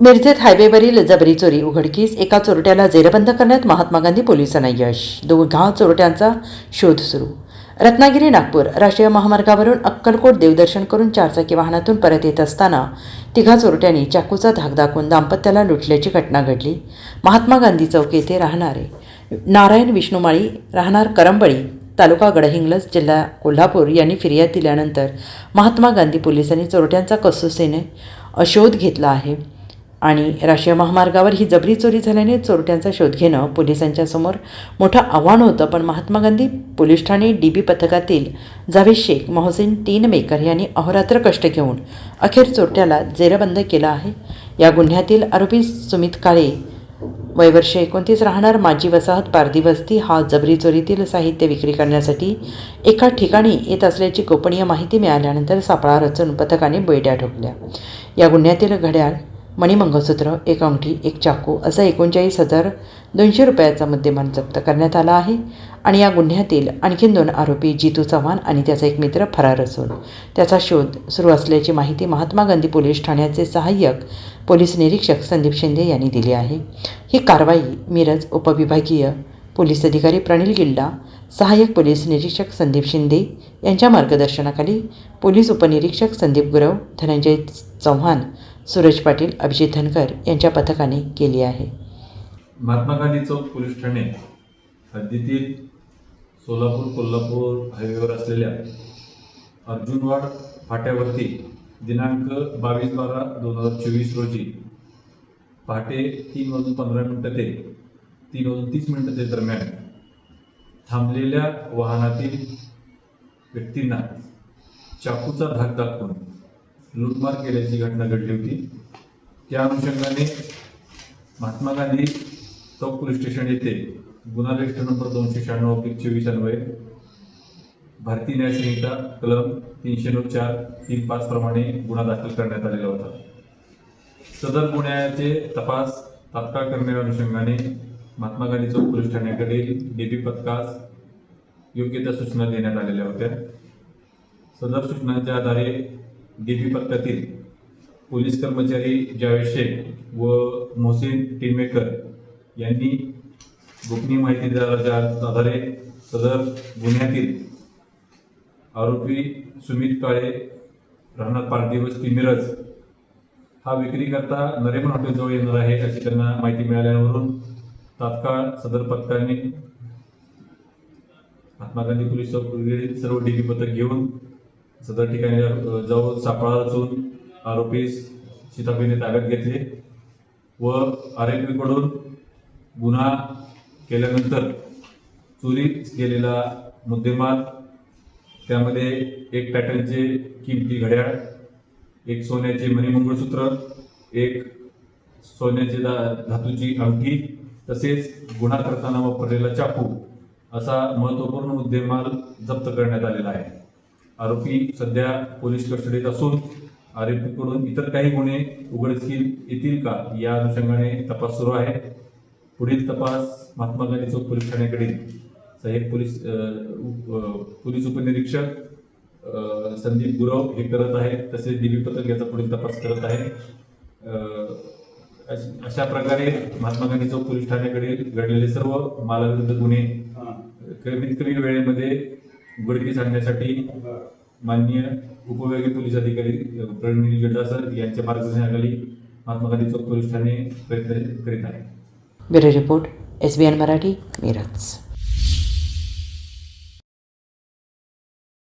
मिरजेत हायवेवरील जबरी चोरी उघडकीस एका चोरट्याला जेरबंद करण्यात महात्मा गांधी पोलिसांना यश. दोघा चोरट्यांचा शोध सुरू. रत्नागिरी नागपूर राष्ट्रीय महामार्गावरून अक्कलकोट देवदर्शन करून चारचाकी वाहनातून परत येत असताना तिघा चोरट्यांनी चाकूचा धाक दाखवून दाम्पत्याला लुटल्याची घटना घडली. महात्मा गांधी चौक येथे राहणारे नारायण विष्णुमाळी राहणार करंबळी तालुका गडहिंग्लज जिल्हा कोल्हापूर यांनी फिर्याद दिल्यानंतर महात्मा गांधी पोलिसांनी चोरट्यांचा कसोसेने शोध घेतला आहे. आणि राष्ट्रीय महामार्गावर ही जबरी चोरी झाल्याने चोरट्यांचा शोध घेणं पोलिसांच्या समोर मोठं आव्हान होतं. पण महात्मा गांधी पोलीस ठाणे डी बी पथकातील जावेद शेख मोहसिन तीन मेकर यांनी अहोरात्र कष्ट घेऊन अखेर चोरट्याला जेरबंद केलं आहे. या गुन्ह्यातील आरोपी सुमित काळे वयवर्ष एकोणतीस राहणार. माजी वसाहत पारधी वस्ती हा जबरी चोरीतील साहित्य विक्री करण्यासाठी एका ठिकाणी येत असल्याची गोपनीय माहिती मिळाल्यानंतर सापळा रचून पथकाने बेड्या ठोकल्या. या गुन्ह्यातील घड्याळ मणिमंगळसूत्र एक अंगठी एक चाकू असा एकोणचाळीस हजार दोनशे रुपयाचा मुद्देमाल जप्त करण्यात आला आहे. आणि या गुन्ह्यातील आणखीन दोन आरोपी जितू चव्हाण आणि त्याचा एक मित्र फरार असून त्याचा शोध सुरू असल्याची माहिती महात्मा गांधी पोलीस ठाण्याचे सहाय्यक पोलीस निरीक्षक संदीप शिंदे यांनी दिली आहे. ही कारवाई मिरज उपविभागीय पोलीस अधिकारी प्रणील गिल्डा सहाय्यक पोलीस निरीक्षक संदीप शिंदे यांच्या मार्गदर्शनाखाली पोलीस उपनिरीक्षक संदीप गुरव धनंजय चव्हाण सूरज पाटील अभिजित धनकर यांच्या पथकाने केली आहे. महात्मा गांधी चौक पोलीस ठाणे हद्दीतील सोलापूर कोल्हापूर हायवेवर असलेल्या अर्जुनवाड फाट्यावरती दिनांक बावीस बारा दोन हजार चोवीस रोजी पहाटे तीन वाजून पंधरा मिनटं ते तीन वाजून तीस मिनटं ते दरम्यान थांबलेल्या वाहनातील व्यक्तींना चाकूचा धाक दाखवून लूटमार केल्याची घटना घडली होती. त्या अनुषंगाने महात्मा गांधी चौक पोलीस स्टेशन येथे गुन्हा रजिस्टर नंबर दोनशे शहाण्णव ऑब्लिक चोवीस अन्वये भारतीय न्यायसंहिता कलम तीनशे नऊ चार तीन पाच प्रमाणे गुन्हा दाखल करण्यात आलेला होता. सदर गुन्ह्याचे तपास तात्काळ करण्याच्या अनुषंगाने महात्मा गांधी चौक पोलीस ठाण्याकडील डीबी पथकास योग्य त्या सूचना देण्यात आलेल्या होत्या. सदर सूचनांच्या आधारे डीबी पथकातील पोलीस कर्मचारी जावेद शेख व मोहसिन टिमेकर यांनी गोपनीय माहिती आधारे सदर गुन्ह्यातील आरोपी सुमित काळे राहणार पाच दिवस तिमिरज हा विक्रीकरता नरेमन हॉटेलजवळ येणार आहे अशी त्यांना माहिती मिळाल्यावरून तात्काळ सदर पथकाने महात्मा गांधी पोलीस चौकीतील सर्व डीबी पथक घेऊन सदर ठिकाणी जवळ जाऊन सापळा रचून आरोपीस शिताफीने ताब्यात घेतले व आरोपीकडून गुन्हा केल्यानंतर चोरी गेलेला मुद्देमाल त्यामध्ये एक पॅटर्नचे किमती घड्याळ एक सोन्याचे मणिमंगळसूत्र एक सोन्याचे दा धातूची अंगठी तसेच गुन्हा करताना वापरलेला चाकू असा महत्त्वपूर्ण मुद्देमाल जप्त करण्यात आलेला आहे. आरोपी सध्या पोलीस कस्टडीत असून आरोपीकडून इतर काही गुन्हे उघडकीस येतील का या अनुषंगाने तपास सुरू आहे. पुढील तपास महात्मा गांधी चौक पोलीस ठाण्याकडील सहाय्यक पोलीस पोलीस उपनिरीक्षक संदीप गुरव हे करत आहेत. तसेच डीबी पथक याचा पुढील तपास करत आहे. अश- अशा प्रकारे महात्मा गांधी चौक पोलीस ठाण्याकडील घडलेले सर्व मालाविरुद्ध गुन्हे कमीत कमी वेळेमध्ये उघडकीस आणण्यासाठी माननीय उपविभागीय पोलीस अधिकारी अ, प्रवीण गड्डा सर यांच्या मार्गदर्शनाखाली महात्मा गांधी चौक पोलीस ठाणे प्रयत्न करीत आहे bureau report S B N Marathi Miraj.